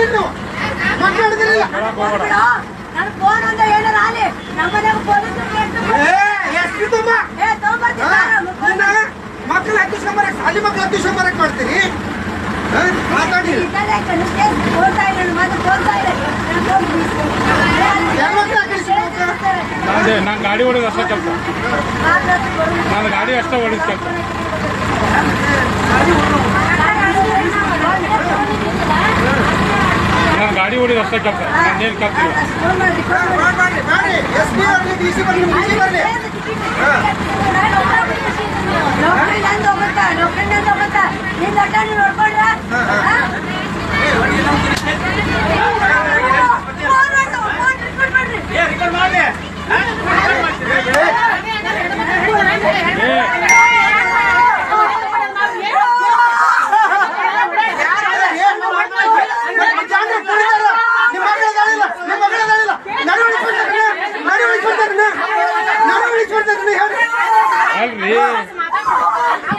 ಮಾತಾಡಿದ್ರು ಮಾತಾಡಿದ್ರಿಲ್ಲ ನಾನು ಫೋನ್ ಅಂತ ಏನಾರ ಆಲಿ ನಮ್ಮ ಮನೆಗೆ ಫೋನ್ ಎಷ್ಟು ತುಂಬ? ಮಕ್ಕಳು ಹತ್ತಿಸ್ಕೊಂಬರಕ್ ಅಲ್ಲಿ ಮಕ್ಕಳು ಹತ್ತಿಸ್ಕೊಂಬರಕ್ ಮಾಡ್ತೀರಿ? ಮಾತಾಡಿ. ಅದೇ ನಾನು ಗಾಡಿ ಹೊಡೆದು ಅಷ್ಟೇ ಕೆಲಸ. ನಾನು ಗಾಡಿ ಅಷ್ಟೇ ಹೊಡೆದ ಕೆಲಸ. ನಾನು ಗಾಡಿ ಹೊಡಿದ ಅಷ್ಟೇ ಕೆಲಸ ನಾನೇನು ಕೆಲಸ ಇಲ್ಲ 来录